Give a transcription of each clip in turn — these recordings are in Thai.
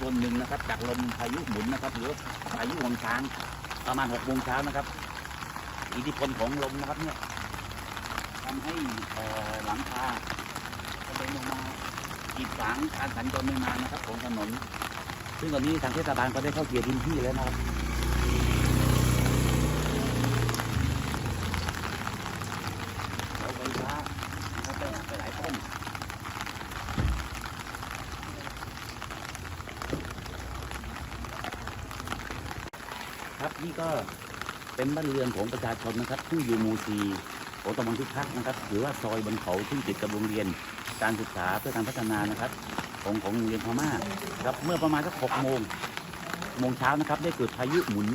ส่วนหนึ่งนะครับจากลมพายุหมุนนะครับหรือพายุวังช้าง ประมาณหกโมงเช้านะครับ อิทธิพลของลมนะครับเนี่ยทำให้หลังคากระเป็นลงมากีดฝังการสัญจรไปมานะครับของถนน ซึ่งตอนนี้ทางเทศบาลก็ได้เข้าเคลียร์พื้นที่แล้วนะครับเสาไฟฟ้านะครับได้หักไปหลายต้น ครับนี่ก็เป็นบ้านเรือนของประชาชนนะครับที่อยู่หมู่ซีของตำบลทุกทักนะครับหรือว่าซอยบนเขาที่ติดกับโรงเรียน การศึกษาเพื่อการพัฒนานะครับ ของของโรงเรียนพม่าครับเมื่อประมาณสักหกโมงโมงเช้านะครับ ได้เกิดพายุหมุน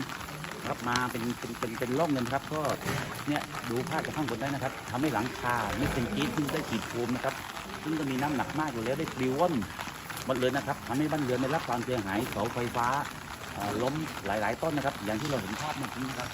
ครับมาเป็นเป็นเป็นเป็นร่องเงินครับ ก็เนี่ยดูภาพจากข้างบนได้นะครับทำให้หลังคานี่เป็นกีดที่ได้ขีดภูมินะครับซึ่งก็มีน้ำหนักมากอยู่แล้วได้ปลิวว่อนหมดเลยนะครับทำให้บ้านเรือนได้รับความเสียหายเสาไฟฟ้า ล้มหลาย ๆ ต้นนะครับ อย่างที่เราเห็นภาพเมื่อกี้นะครับ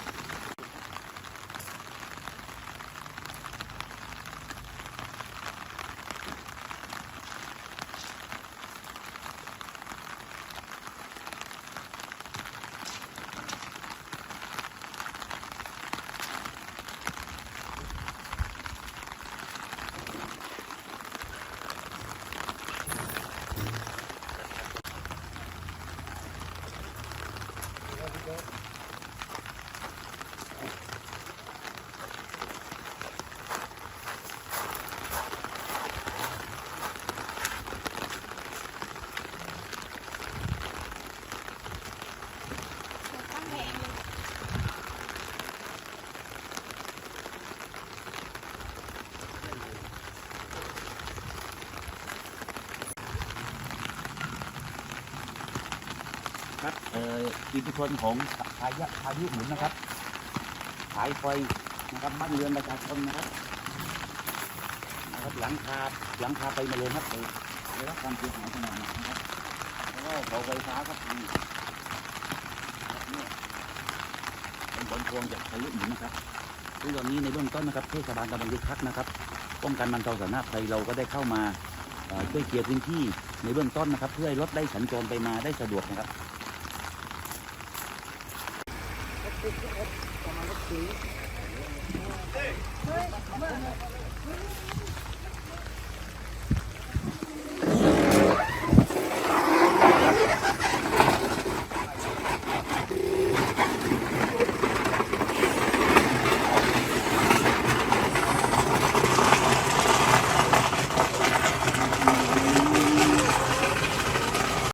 เอิทธิพลของพายุพายุหมุนนะครับสายไฟนะครับบ้านเรือนประชาชนนะครับนะครับหลังคาหลังคาไปมาเลยครับเออได้รับความเสียหายขนาดนั้นะครับแล้วก็เสาไฟฟ้าก็ทำเนี่ยเป็นผลพวงจากพายุหมุนนะครับซึ่งตอนนี้ในเบื้องต้นนะครับเทศบาลตำบลยุทธพักนะครับป้องกันบรรเทาสาธารณภัยเราก็ได้เข้ามาช่วยเคลียร์พื้นที่ในเบื้องต้นนะครับ เพื่อให้รถได้สัญจรไปมาได้สะดวกนะครับ Hey!